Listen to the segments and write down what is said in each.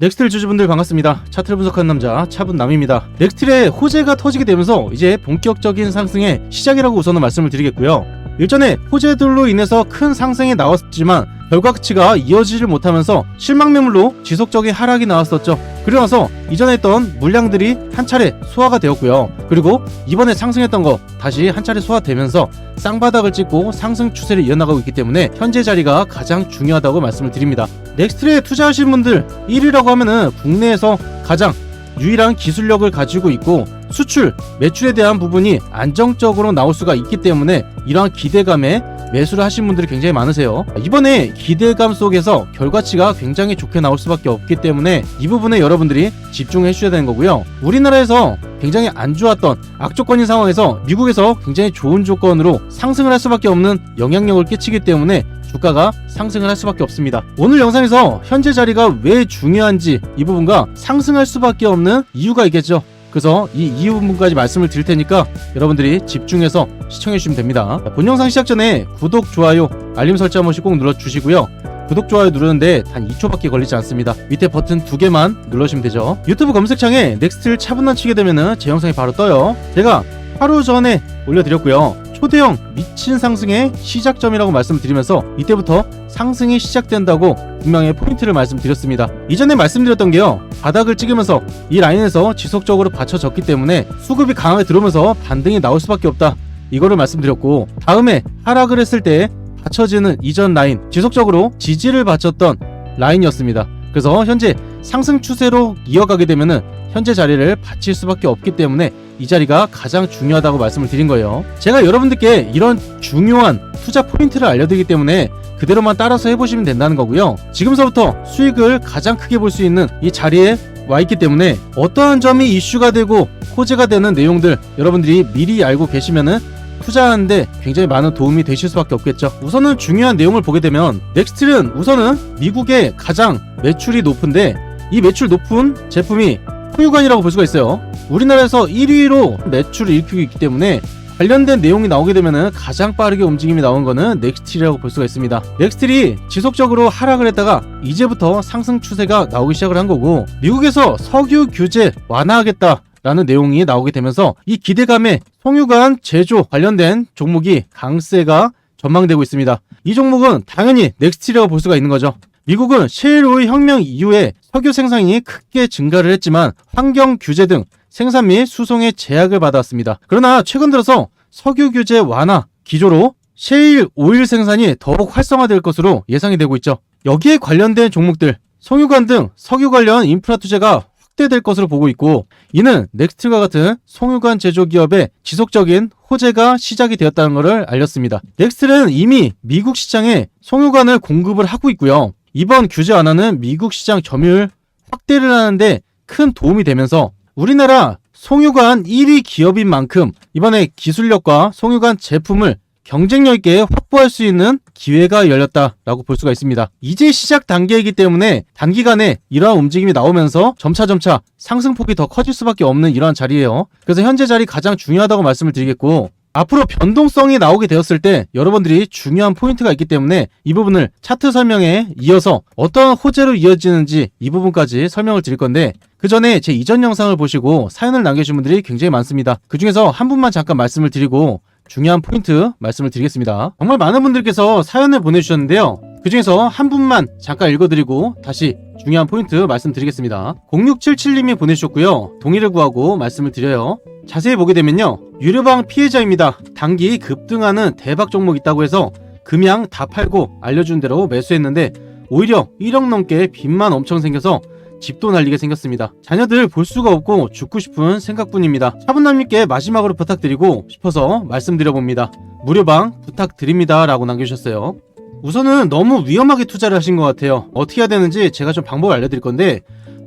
넥스트릴 주주분들 반갑습니다. 차트를 분석하는 남자 차분남입니다. 넥스트릴의 호재가 터지게 되면서 이제 본격적인 상승의 시작이라고 우선은 말씀을 드리겠고요. 일전에 호재들로 인해서 큰 상승이 나왔지만 결과치가 이어지질 못하면서 실망 매물로 지속적인 하락이 나왔었죠. 나서 이전에 했던 물량들이 한 차례 소화가 되었고요. 그리고 이번에 상승했던 거 다시 한 차례 소화되면서 쌍바닥을 찍고 상승 추세를 이어나가고 있기 때문에 현재 자리가 가장 중요하다고 말씀을 드립니다. 넥스트에 투자하신 분들 1위라고 하면은 국내에서 가장 유일한 기술력을 가지고 있고 수출, 매출에 대한 부분이 안정적으로 나올 수가 있기 때문에 이러한 기대감에 매수를 하신 분들이 굉장히 많으세요. 이번에 기대감 속에서 결과치가 굉장히 좋게 나올 수밖에 없기 때문에 이 부분에 여러분들이 집중해 주셔야 되는 거고요. 우리나라에서 굉장히 안 좋았던 악조건인 상황에서 미국에서 굉장히 좋은 조건으로 상승을 할 수밖에 없는 영향력을 끼치기 때문에 주가가 상승을 할 수밖에 없습니다. 오늘 영상에서 현재 자리가 왜 중요한지 이 부분과 상승할 수밖에 없는 이유가 있겠죠. 그래서 이 이유 부분까지 말씀을 드릴 테니까 여러분들이 집중해서 시청해 주시면 됩니다. 본 영상 시작 전에 구독, 좋아요, 알림 설정 한 번씩 꼭 눌러 주시고요. 구독, 좋아요 누르는데 단 2초밖에 걸리지 않습니다. 밑에 버튼 두 개만 눌러주시면 되죠. 유튜브 검색창에 넥스트를 차분한 치게 되면은 제 영상이 바로 떠요. 제가 하루 전에 올려드렸고요. 초대형 미친 상승의 시작점이라고 말씀드리면서 이때부터 상승이 시작된다고 분명히 포인트를 말씀드렸습니다. 이전에 말씀드렸던 게요. 바닥을 찍으면서 이 라인에서 지속적으로 받쳐졌기 때문에 수급이 강하게 들어오면서 반등이 나올 수밖에 없다. 이거를 말씀드렸고 다음에 하락을 했을 때 받쳐지는 이전 라인 지속적으로 지지를 받쳤던 라인이었습니다. 그래서 현재 상승 추세로 이어가게 되면은 현재 자리를 받칠 수밖에 없기 때문에 이 자리가 가장 중요하다고 말씀을 드린 거예요. 제가 여러분들께 이런 중요한 투자 포인트를 알려드리기 때문에 그대로만 따라서 해보시면 된다는 거고요. 지금서부터 수익을 가장 크게 볼 수 있는 이 자리에 와 있기 때문에 어떠한 점이 이슈가 되고 호재가 되는 내용들 여러분들이 미리 알고 계시면은 투자하는데 굉장히 많은 도움이 되실 수밖에 없겠죠. 우선은 중요한 내용을 보게 되면 넥스트는 우선은 미국의 가장 매출이 높은데 이 매출 높은 제품이 홍유관이라고 볼 수가 있어요. 우리나라에서 1위로 매출을 일으키고 있기 때문에 관련된 내용이 나오게 되면은 가장 빠르게 움직임이 나온 거는 넥스트리라고 볼 수가 있습니다. 넥스트리 지속적으로 하락을 했다가 이제부터 상승 추세가 나오기 시작을 한 거고 미국에서 석유 규제 완화하겠다. 라는 내용이 나오게 되면서 이 기대감에 송유관 제조 관련된 종목이 강세가 전망되고 있습니다. 이 종목은 당연히 넥스트리라고 볼 수가 있는 거죠. 미국은 셰일오일 혁명 이후에 석유 생산이 크게 증가를 했지만 환경 규제 등 생산 및 수송의 제약을 받았습니다. 그러나 최근 들어서 석유 규제 완화 기조로 셰일 오일 생산이 더욱 활성화될 것으로 예상이 되고 있죠. 여기에 관련된 종목들, 송유관 등 석유 관련 인프라 투자가 확대될 것으로 보고 있고 이는 넥스트와 같은 송유관 제조 기업의 지속적인 호재가 시작이 되었다는 것을 알렸습니다. 넥스트는 이미 미국 시장에 송유관을 공급을 하고 있고요. 이번 규제 완화는 미국 시장 점유율 확대를 하는데 큰 도움이 되면서 우리나라 송유관 1위 기업인 만큼 이번에 기술력과 송유관 제품을 경쟁력 있게 확보할 수 있는 기회가 열렸다라고 볼 수가 있습니다. 이제 시작 단계이기 때문에 단기간에 이러한 움직임이 나오면서 점차점차 상승폭이 더 커질 수밖에 없는 이러한 자리예요. 그래서 현재 자리 가장 중요하다고 말씀을 드리겠고 앞으로 변동성이 나오게 되었을 때 여러분들이 중요한 포인트가 있기 때문에 이 부분을 차트 설명에 이어서 어떤 호재로 이어지는지 이 부분까지 설명을 드릴 건데 그 전에 제 이전 영상을 보시고 사연을 남겨주신 분들이 굉장히 많습니다. 그 중에서 한 분만 잠깐 말씀을 드리고 중요한 포인트 말씀을 드리겠습니다. 정말 많은 분들께서 사연을 보내주셨는데요. 그 중에서 한 분만 잠깐 읽어드리고 다시 중요한 포인트 말씀드리겠습니다. 0677님이 보내주셨고요. 동의를 구하고 말씀을 드려요. 자세히 보게 되면요. 유료방 피해자입니다. 단기 급등하는 대박 종목 있다고 해서 금양 다 팔고 알려준 대로 매수했는데 오히려 1억 넘게 빚만 엄청 생겨서 집도 날리게 생겼습니다. 자녀들 볼 수가 없고 죽고 싶은 생각뿐입니다. 차분남님께 마지막으로 부탁드리고 싶어서 말씀드려봅니다. 무료방 부탁드립니다. 라고 남겨주셨어요. 우선은 너무 위험하게 투자를 하신 것 같아요. 어떻게 해야 되는지 제가 좀 방법을 알려드릴 건데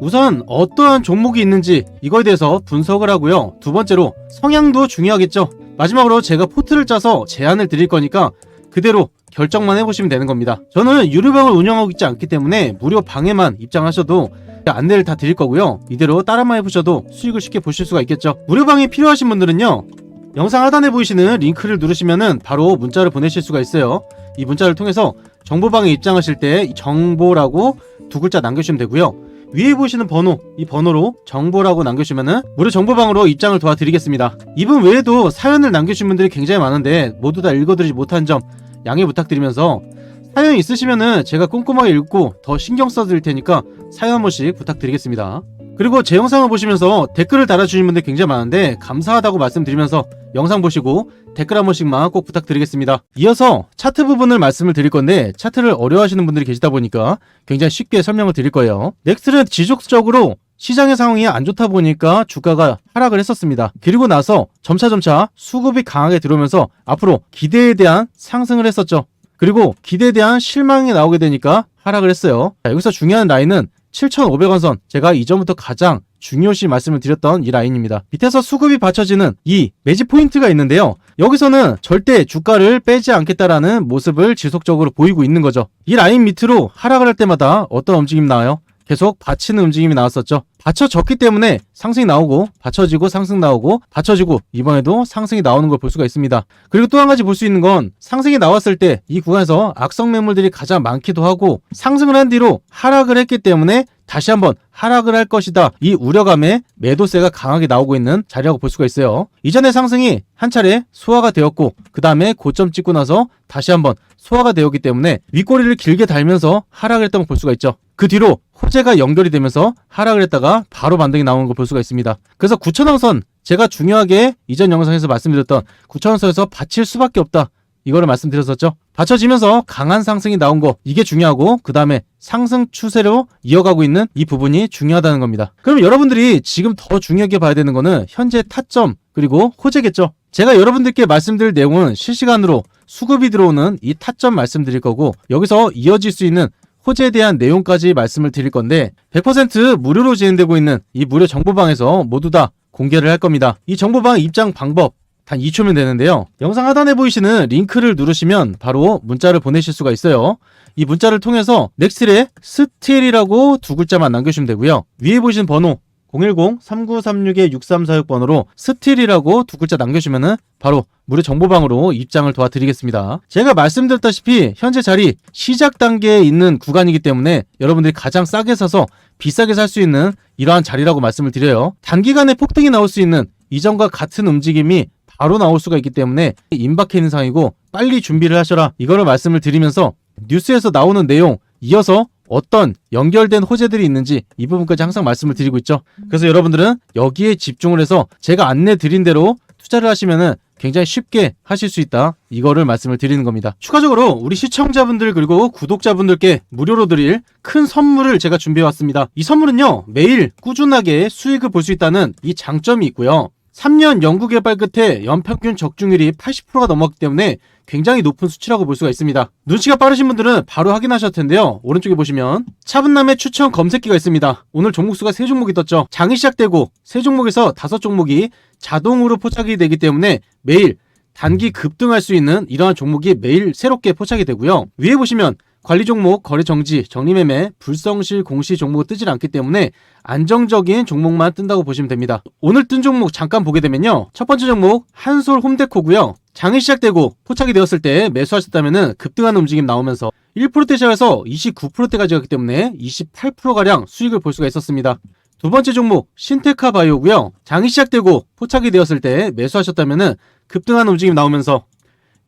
우선 어떠한 종목이 있는지 이거에 대해서 분석을 하고요. 두 번째로 성향도 중요하겠죠. 마지막으로 제가 포트를 짜서 제안을 드릴 거니까 그대로 결정만 해보시면 되는 겁니다. 저는 유료방을 운영하고 있지 않기 때문에 무료 방에만 입장하셔도 안내를 다 드릴 거고요. 이대로 따라만 해보셔도 수익을 쉽게 보실 수가 있겠죠. 무료방이 필요하신 분들은요. 영상 하단에 보이시는 링크를 누르시면은 바로 문자를 보내실 수가 있어요. 이 문자를 통해서 정보방에 입장하실 때 정보라고 두 글자 남겨주시면 되고요. 위에 보시는 번호 이 번호로 정보라고 남겨주시면은 무료 정보방으로 입장을 도와드리겠습니다. 이분 외에도 사연을 남겨주신 분들이 굉장히 많은데 모두 다 읽어드리지 못한 점 양해 부탁드리면서 사연 있으시면은 제가 꼼꼼하게 읽고 더 신경 써드릴 테니까 사연 한 번씩 부탁드리겠습니다. 그리고 제 영상을 보시면서 댓글을 달아주신 분들 굉장히 많은데 감사하다고 말씀드리면서 영상 보시고 댓글 한 번씩만 꼭 부탁드리겠습니다. 이어서 차트 부분을 말씀을 드릴 건데 차트를 어려워하시는 분들이 계시다 보니까 굉장히 쉽게 설명을 드릴 거예요. 넥스트는 지속적으로 시장의 상황이 안 좋다 보니까 주가가 하락을 했었습니다. 그리고 나서 점차점차 수급이 강하게 들어오면서 앞으로 기대에 대한 상승을 했었죠. 그리고 기대에 대한 실망이 나오게 되니까 하락을 했어요. 자, 여기서 중요한 라인은 7,500원 선. 제가 이전부터 가장 중요시 말씀을 드렸던 이 라인입니다. 밑에서 수급이 받쳐지는 이 매지 포인트가 있는데요. 여기서는 절대 주가를 빼지 않겠다라는 모습을 지속적으로 보이고 있는 거죠. 이 라인 밑으로 하락을 할 때마다 어떤 움직임 나와요? 계속 받치는 움직임이 나왔었죠. 받쳐졌기 때문에 상승이 나오고 받쳐지고 상승 나오고 받쳐지고 이번에도 상승이 나오는 걸 볼 수가 있습니다. 그리고 또 한 가지 볼 수 있는 건 상승이 나왔을 때 이 구간에서 악성 매물들이 가장 많기도 하고 상승을 한 뒤로 하락을 했기 때문에 다시 한번 하락을 할 것이다. 이 우려감에 매도세가 강하게 나오고 있는 자리라고 볼 수가 있어요. 이전의 상승이 한 차례 소화가 되었고 그 다음에 고점 찍고 나서 다시 한번 소화가 되었기 때문에 윗꼬리를 길게 달면서 하락을 했다고 볼 수가 있죠. 그 뒤로 호재가 연결이 되면서 하락을 했다가 바로 반등이 나오는 걸 볼 수가 있습니다. 그래서 9천원선 제가 중요하게 이전 영상에서 말씀드렸던 9천원선에서 받칠 수밖에 없다. 이거를 말씀드렸었죠. 받쳐지면서 강한 상승이 나온 거 이게 중요하고 그 다음에 상승 추세로 이어가고 있는 이 부분이 중요하다는 겁니다. 그럼 여러분들이 지금 더 중요하게 봐야 되는 거는 현재 타점 그리고 호재겠죠. 제가 여러분들께 말씀드릴 내용은 실시간으로 수급이 들어오는 이 타점 말씀드릴 거고 여기서 이어질 수 있는 호재에 대한 내용까지 말씀을 드릴 건데 100% 무료로 진행되고 있는 이 무료 정보방에서 모두 다 공개를 할 겁니다. 이 정보방 입장 방법 단 2초면 되는데요. 영상 하단에 보이시는 링크를 누르시면 바로 문자를 보내실 수가 있어요. 이 문자를 통해서 넥스트의 스틸이라고 두 글자만 남겨주시면 되고요. 위에 보이시는 번호 010-3936-6346번으로 스틸이라고 두 글자 남겨주시면은 바로 무료 정보방으로 입장을 도와드리겠습니다. 제가 말씀드렸다시피 현재 자리 시작 단계에 있는 구간이기 때문에 여러분들이 가장 싸게 사서 비싸게 살 수 있는 이러한 자리라고 말씀을 드려요. 단기간에 폭등이 나올 수 있는 이전과 같은 움직임이 바로 나올 수가 있기 때문에 임박해 있는 상황이고 빨리 준비를 하셔라 이거를 말씀을 드리면서 뉴스에서 나오는 내용 이어서 어떤 연결된 호재들이 있는지 이 부분까지 항상 말씀을 드리고 있죠. 그래서 여러분들은 여기에 집중을 해서 제가 안내 드린 대로 투자를 하시면은 굉장히 쉽게 하실 수 있다. 이거를 말씀을 드리는 겁니다. 추가적으로 우리 시청자분들 그리고 구독자분들께 무료로 드릴 큰 선물을 제가 준비해 왔습니다. 이 선물은요. 매일 꾸준하게 수익을 볼 수 있다는 이 장점이 있고요. 3년 연구개발 끝에 연평균 적중률이 80%가 넘었기 때문에 굉장히 높은 수치라고 볼 수가 있습니다. 눈치가 빠르신 분들은 바로 확인하셨을 텐데요. 오른쪽에 보시면 차분남의 추천 검색기가 있습니다. 오늘 종목수가 3종목이 떴죠. 장이 시작되고 3종목에서 5종목이 자동으로 포착이 되기 때문에 매일 단기 급등할 수 있는 이러한 종목이 매일 새롭게 포착이 되고요. 위에 보시면 관리 종목, 거래 정지, 정리매매, 불성실, 공시 종목은 뜨질 않기 때문에 안정적인 종목만 뜬다고 보시면 됩니다. 오늘 뜬 종목 잠깐 보게 되면요. 첫 번째 종목 한솔 홈데코고요. 장이 시작되고 포착이 되었을 때 매수하셨다면 급등하는 움직임 나오면서 1%대 시작해서 29%대까지 갔기 때문에 28%가량 수익을 볼 수가 있었습니다. 두 번째 종목 신테카 바이오고요. 장이 시작되고 포착이 되었을 때 매수하셨다면 급등하는 움직임 나오면서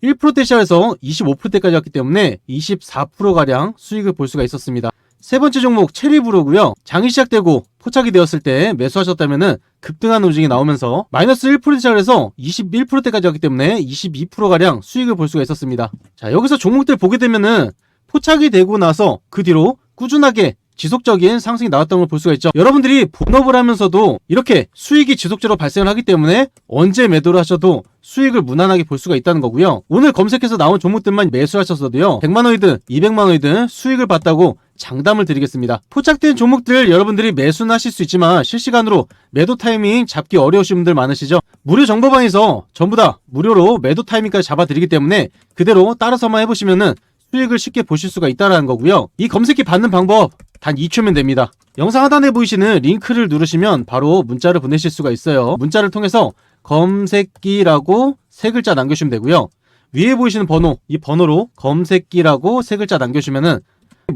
1%대 시작해서 25%대까지 갔기 때문에 24%가량 수익을 볼 수가 있었습니다. 세 번째 종목 체리브로고요. 장이 시작되고 포착이 되었을 때 매수하셨다면 급등하는 움직임이 나오면서 마이너스 1% 시작해서 21%대까지 갔기 때문에 22%가량 수익을 볼 수가 있었습니다. 자 여기서 종목들 보게 되면은 포착이 되고 나서 그 뒤로 꾸준하게 지속적인 상승이 나왔던 걸 볼 수가 있죠. 여러분들이 본업을 하면서도 이렇게 수익이 지속적으로 발생을 하기 때문에 언제 매도를 하셔도 수익을 무난하게 볼 수가 있다는 거고요. 오늘 검색해서 나온 종목들만 매수하셨어도요. 100만 원이든 200만 원이든 수익을 봤다고 장담을 드리겠습니다. 포착된 종목들 여러분들이 매수는 하실 수 있지만 실시간으로 매도 타이밍 잡기 어려우신 분들 많으시죠? 무료 정보방에서 전부 다 무료로 매도 타이밍까지 잡아드리기 때문에 그대로 따라서만 해보시면은 수익을 쉽게 보실 수가 있다는 거고요. 이 검색기 받는 방법 단 2초면 됩니다. 영상 하단에 보이시는 링크를 누르시면 바로 문자를 보내실 수가 있어요. 문자를 통해서 검색기라고 세 글자 남겨주시면 되고요. 위에 보이시는 번호, 이 번호로 검색기라고 세 글자 남겨주시면은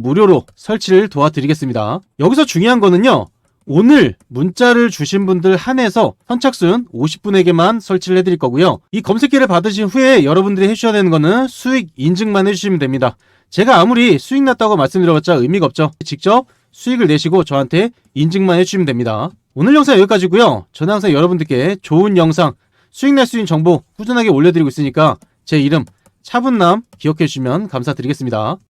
무료로 설치를 도와드리겠습니다. 여기서 중요한 거는요. 오늘 문자를 주신 분들 한해서 선착순 50분에게만 설치를 해드릴 거고요. 이 검색기를 받으신 후에 여러분들이 해주셔야 되는 거는 수익 인증만 해주시면 됩니다. 제가 아무리 수익 났다고 말씀드려봤자 의미가 없죠. 직접 수익을 내시고 저한테 인증만 해주시면 됩니다. 오늘 영상 여기까지고요. 저는 항상 여러분들께 좋은 영상, 수익 낼수 있는 정보 꾸준하게 올려드리고 있으니까 제 이름 차분남 기억해 주시면 감사드리겠습니다.